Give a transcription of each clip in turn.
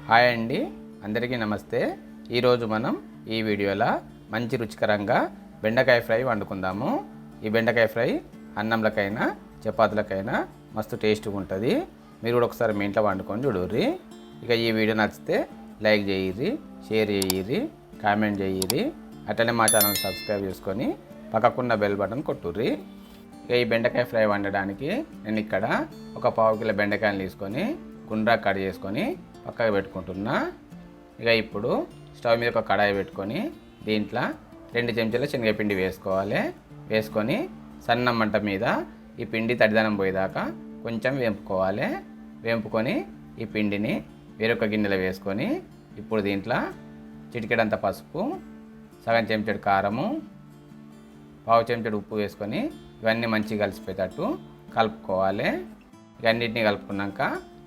Hi అండి. అందరికీ నమస్తే. ఈరోజు మనం ఈ వీడియోలో మంచి రుచికరంగా బెండకాయ ఫ్రై వండుకుందాము. ఈ బెండకాయ ఫ్రై అన్నంలకైనా చపాతీలకైనా మస్తు టేస్ట్గా ఉంటుంది. మీరు కూడా ఒకసారి మీ ఇంట్లో వండుకొని చూడుర్రి. ఇక ఈ వీడియో నచ్చితే లైక్ చేయిర్రి షేర్ చేయిర్రి కామెంట్ చేయిర్రి. అట్లనే మా ఛానల్ సబ్స్క్రైబ్ చేసుకొని పక్కకున్న బెల్ బటన్ కొట్టుర్రి. ఇక ఈ బెండకాయ ఫ్రై వండడానికి నేను ఇక్కడ ఒక పావు కిలో బెండకాయలు తీసుకొని గుండ్రా కట్ చేసుకొని పక్కకు పెట్టుకుంటున్నా. ఇక ఇప్పుడు స్టవ్ మీద ఒక కడాయి పెట్టుకొని దీంట్లో రెండు చెంచాల శనగపిండి వేసుకోవాలి. వేసుకొని సన్న మంట మీద ఈ పిండి తడిదనం పోయేదాకా కొంచెం వేంపుకోవాలి. వేంపుకొని ఈ పిండిని వేరొక గిన్నెలో వేసుకొని ఇప్పుడు దీంట్లో చిటికెడంత పసుపు సగం చెంచాడు కారము పావు చెంచడు ఉప్పు వేసుకొని ఇవన్నీ మంచిగా కలిసిపోయేటట్టు కలుపుకోవాలి. ఇవన్నిటిని కలుపుకున్నాక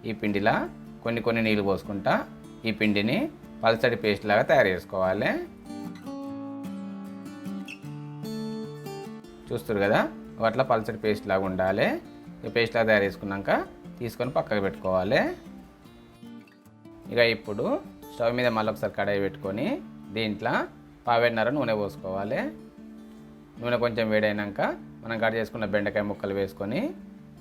ఈ పిండిలా కొన్ని కొన్ని నీళ్ళు పోసుకుంటా ఈ పిండిని పలసటి పేస్ట్ లాగా తయారు చేసుకోవాలి. చూస్తారు కదా? అట్లా పలసటి పేస్ట్ లాగా ఉండాలి. ఈ పేస్ట్ లాగా తయారు చేసుకున్నాక తీసుకొని పక్కకు పెట్టుకోవాలి. ఇక ఇప్పుడు స్టవ్ మీద మళ్ళీ ఒకసారి కడాయి పెట్టుకొని దీంట్లో పావేన్నర నూనె పోసుకోవాలి. నూనె కొంచెం వేడైనాక మనం కట్ చేసుకున్న బెండకాయ ముక్కలు వేసుకొని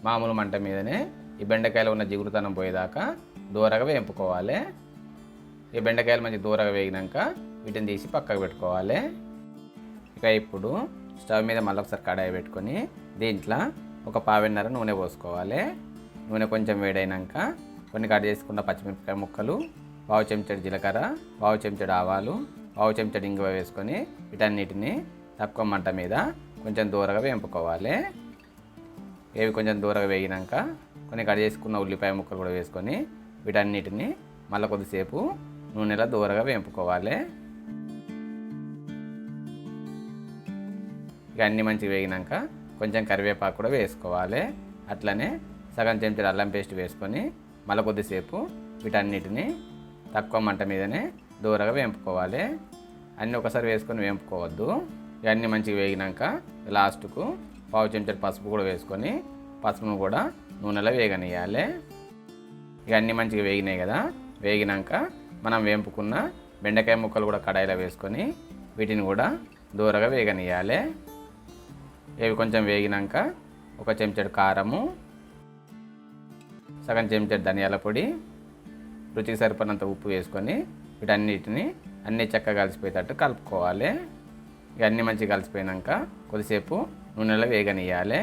మామూలు మంట మీదనే ఈ బెండకాయలో ఉన్న జిగురుతనం పోయేదాకా దూరగా వేంపుకోవాలి. ఈ బెండకాయలు మంచి దూరగా వేగినాక వీటిని తీసి పక్కకు పెట్టుకోవాలి. ఇక ఇప్పుడు స్టవ్ మీద మళ్ళీ ఒకసారి కడాయి పెట్టుకొని దీంట్లో ఒక పావిన్నర నూనె పోసుకోవాలి. నూనె కొంచెం వేడైనాక కొన్ని కట్ చేసుకున్న పచ్చిమిరపకాయ ముక్కలు పావు చెంచడు జీలకర్ర పావు చెంచడు ఆవాలు పావు చెంచడు ఇంగువ వేసుకొని వీటన్నిటిని తక్కువ మంట మీద కొంచెం దూరగా వేంపుకోవాలి. ఇవి కొంచెం దూరగా వేగినాక కొన్ని కట్ చేసుకున్న ఉల్లిపాయ ముక్కలు కూడా వేసుకొని వీటన్నిటిని మళ్ళీ కొద్దిసేపు నూనెలో దూరగా వేపుకోవాలి. ఇక అన్నీ మంచిగా వేగినాక కొంచెం కరివేపాకు కూడా వేసుకోవాలి. అట్లనే సగం చెంచాడు అల్లం పేస్ట్ వేసుకొని మళ్ళీ కొద్దిసేపు వీటన్నిటిని తక్కువ మంట మీదనే దూరగా వేంపుకోవాలి. అన్నీ ఒకసారి వేసుకొని వేంపుకోవద్దు. ఇవన్నీ మంచిగా వేగినాక లాస్ట్కు పావు చెంచాడు పసుపు కూడా వేసుకొని పసుపును కూడా నూనెలో వేగనియాలి ఇవన్నీ మంచిగా వేగినాయి కదా. వేగినాక మనం వేంపుకున్న బెండకాయ ముక్కలు కూడా కడాయిలో వేసుకొని వీటిని కూడా దూరగా వేగనియాలి ఇవి కొంచెం వేగినాక ఒక చెంచాడు కారము సగం చెంచాడు ధనియాల పొడి రుచికి సరిపడినంత ఉప్పు వేసుకొని వీటన్నిటిని అన్నీ చక్కగా కలిసిపోయేటట్టు కలుపుకోవాలి. ఇక అన్నీ మంచిగా కలిసిపోయినాక కొద్దిసేపు నూనెలో వేగనియాలి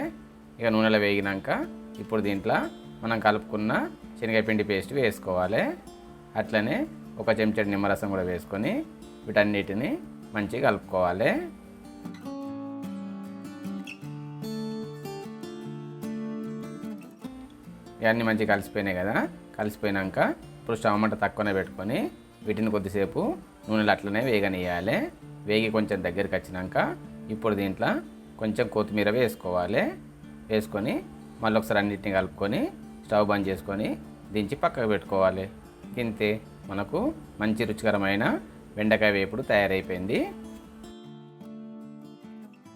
ఇక నూనెలో వేగినాక ఇప్పుడు దీంట్లో మనం కలుపుకున్న శనగపిండి పేస్ట్ వేసుకోవాలి. అట్లనే ఒక చెంచాడు నిమ్మరసం కూడా వేసుకొని వీటన్నిటిని మంచిగా కలుపుకోవాలి. ఇవన్నీ మంచిగా కలిసిపోయినాయి కదా. కలిసిపోయినాక ఇప్పుడు స్టవ్ మంట తక్కువనే పెట్టుకొని వీటిని కొద్దిసేపు నూనెలు అట్లనే వేగనియాలి వేగి కొంచెం దగ్గరికి వచ్చినాక ఇప్పుడు దీంట్లో కొంచెం కొత్తిమీర వేసుకోవాలి. వేసుకొని మళ్ళీ ఒకసారి అన్నిటిని కలుపుకొని స్టవ్ బంద్ చేసుకొని దించి పక్కకు పెట్టుకోవాలి. ఇంతే మనకు మంచి రుచికరమైన బెండకాయ వేపుడు తయారైపోయింది.